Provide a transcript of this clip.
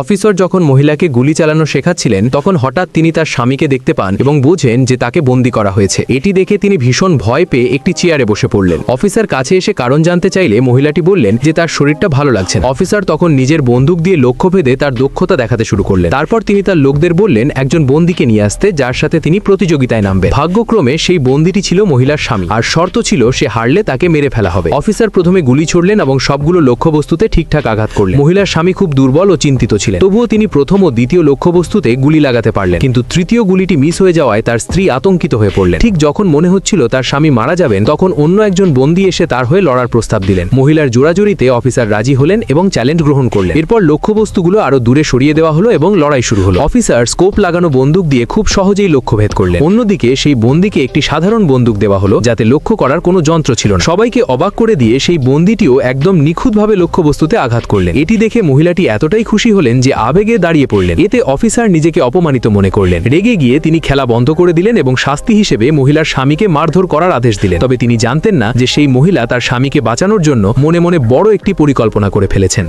Officer যখন মহিলাকে গুলি চালানো শেখাচ্ছিলেন, তখন হঠাৎ তিনি তার স্বামীকে দেখতে পান এবং বোঝেন যে তাকে বন্দি করা হয়েছে। এটি দেখে তিনি ভীষণ ভয় পেয়ে একটি চেয়ারে বসে পড়লেন। অফিসার কাছে এসে কারণ জানতে চাইলে মহিলাটি বললেন যে তার শরীরটা ভালো লাগছে অফিসার তখন নিজের বন্দুক দিয়ে লক্ষ্য ভেদে তার দক্ষতা দেখাতে শুরু করলেন। তারপর তিনি তার লোকদের বললেন, একজন বন্দিকে নিয়ে আসতে, যার সাথে তিনি প্রতিযোগিতায় নামবে ভাগ্যক্রমে সেই বন্দিটি ছিল মহিলার স্বামী, আর শর্ত ছিল সে হারলে তাকে মেরে ফেলা হবে। অফিসার প্রথমে গুলি ছড়লেন এবং সবগুলো লক্ষ্যবস্তুতে ঠিকঠাক আঘাত করলেন। মহিলার স্বামী খুব দুর্বল ও চিন্তিত ছিলেন তবুও তিনি প্রথম ও দ্বিতীয় লক্ষ্যবস্তুতে গুলি লাগাতে পারলেন। কিন্তু তৃতীয় গুলিটি মিস হয়ে যাওয়ায় তার স্ত্রী আতঙ্কিত হয়ে পড়লেন। ঠিক যখন মনে হচ্ছিল তার স্বামী মারা যাবেন, তখন অন্য একজন বন্দী এসে তার হয়ে লড়ার প্রস্তাব দিলেন। মহিলার জোড়াজড়িতে অফিসার রাজি হলেন এবং চ্যালেঞ্জ গ্রহণ করলেন। এরপর লক্ষ্যবস্তুগুলো আরও দূরে সরিয়ে দেওয়া হলো এবং লড়াই শুরু হলো। অফিসার স্কোপ লাগানো বন্দুক দিয়ে খুব সহজেই লক্ষ্যভেদ করলেন। অন্যদিকে সেই বন্দিকে একটি সাধারণ বন্দুক দেওয়া হলো, যাতে লক্ষ্য করার কোনো যন্ত্র ছিল না। সবাইকে অবাক করে দিয়ে সেই বন্দিটিও একদম নিখুঁতভাবে লক্ষ্যবস্তুতে আঘাত করলেন। এটি দেখে মহিলাটি এতটাই খুশি হলেন যে আবেগে দাঁড়িয়ে পড়লেন। এতে অফিসার নিজেকে অপমানিত মনে করলেন। রেগে গিয়ে তিনি খেলা বন্ধ করে দিলেন এবং শাস্তি হিসেবে মহিলার স্বামীকে মারধর করার আদেশ দিলেন। তবে তিনি জানতেন না যে সেই মহিলা তার স্বামীকে বাঁচানোর জন্য মনে মনে বড় একটি পরিকল্পনা করে ফেলেছেন।